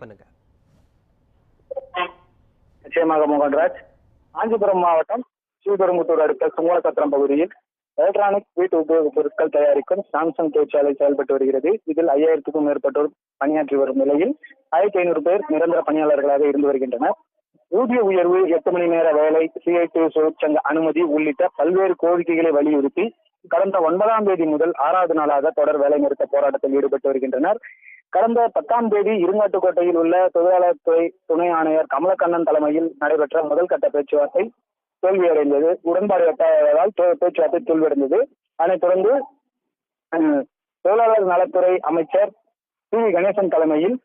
பண்ணுங்க. நிச்சயமாக மோகன்ராஜ். காஞ்சிபுரம் மாவட்டம் ஸ்ரீபெரும்புத்தூர் அடுத்த சுமூலசத்திரம் பகுதியில் எலக்ட்ரானிக் வீட்டு உபயோகப் பொருட்கள் தயாரிக்கும் சாம்சங் தொழிற்சாலை செயல்பட்டு வருகிறது. இதில் ஐயாயிரத்துக்கும் மேற்பட்டோர் பணியாற்றி வரும் நிலையில் ஆயிரத்தி ஐநூறு பேர் நிரந்தர பணியாளர்களாக இருந்து வருகின்றனர். ஊதிய உயர்வு எட்டு மணி நேர வேலை சிஐடி தொழிற்சங்க அனுமதி உள்ளிட்ட பல்வேறு கோரிக்கைகளை வலியுறுத்தி கடந்த ஒன்பதாம் தேதி முதல் ஆறாவது நாளாக தொடர் வேலை நிறுத்த போராட்டத்தில் ஈடுபட்டு வருகின்றனர். கடந்த பத்தாம் தேதி இருங்காட்டுக்கோட்டையில் உள்ள தொழிலாளர் துறை துணை ஆணையர் கமலக்கண்ணன் தலைமையில் நடைபெற்ற முதல் கட்ட பேச்சுவார்த்தை தோல்வியடைந்தது. உடன்பாடு எட்டாததால் பேச்சுவார்த்தை தோல்வியடைந்தது. அதனைத் தொடர்ந்து தொழிலாளர் நலத்துறை அமைச்சர் சி வி. கணேசன் தலைமையில்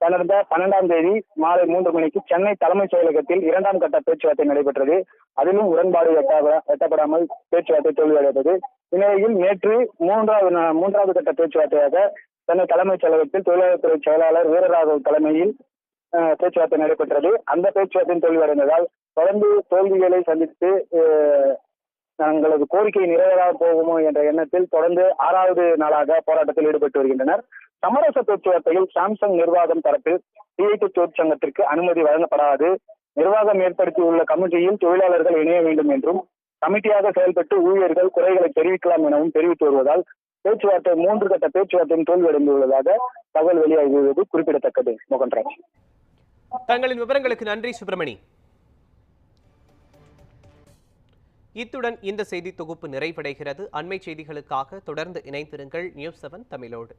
கடந்த பன்னெண்டாம் தேதி மாலை மூன்று மணிக்கு சென்னை தலைமைச் செயலகத்தில் இரண்டாம் கட்ட பேச்சுவார்த்தை நடைபெற்றது. அதிலும் உடன்பாடு எட்டாத எட்டப்படாமல் பேச்சுவார்த்தை தோல்வியடைந்தது. இந்நிலையில் நேற்று மூன்றாவது மூன்றாவது கட்ட பேச்சுவார்த்தையாக சென்னை தலைமைச் செயலகத்தில் தொழிலாளர் செயலாளர் வீரராகவ் தலைமையில் பேச்சுவார்த்தை நடைபெற்றது. அந்த பேச்சுவார்த்தையும் தோல்வியடைந்ததால் தொடர்ந்து தோல்விகளை சந்தித்து தங்களது கோரிக்கை நிறைவேறாக போகுமோ என்ற எண்ணத்தில் தொடர்ந்து ஆறாவது நாளாக போராட்டத்தில் ஈடுபட்டு வருகின்றனர். சமரச பேச்சுவார்த்தையில் சாம்சங் நிர்வாகம் தரப்பில் சிஐடி தொழிற்சங்கத்திற்கு அனுமதி வழங்கப்படாது. நிர்வாகம் ஏற்படுத்தியுள்ள கமிட்டியில் தொழிலாளர்கள் இணைய வேண்டும் என்றும் கமிட்டியாக செயல்பட்டு ஊழியர்கள் குறைகளை தெரிவிக்கலாம் எனவும் தெரிவித்து வருவதால் பேச்சுவார்த்தை மூன்று கட்ட பேச்சுவார்த்தையும் தோல்வியடைந்துள்ளதாக தகவல் வெளியாகியுள்ளது. குறிப்பிடத்தக்கது. மோகன்ராஜ். தங்களின் விவரங்களுக்கு நன்றி சுப்பிரமணி. இத்துடன் இந்த செய்தி தொகுப்பு நிறைவடைகிறது. அண்மை செய்திகளுக்காக தொடர்ந்து இணைந்திருங்கள். நியூஸ் செவன் தமிழோடு.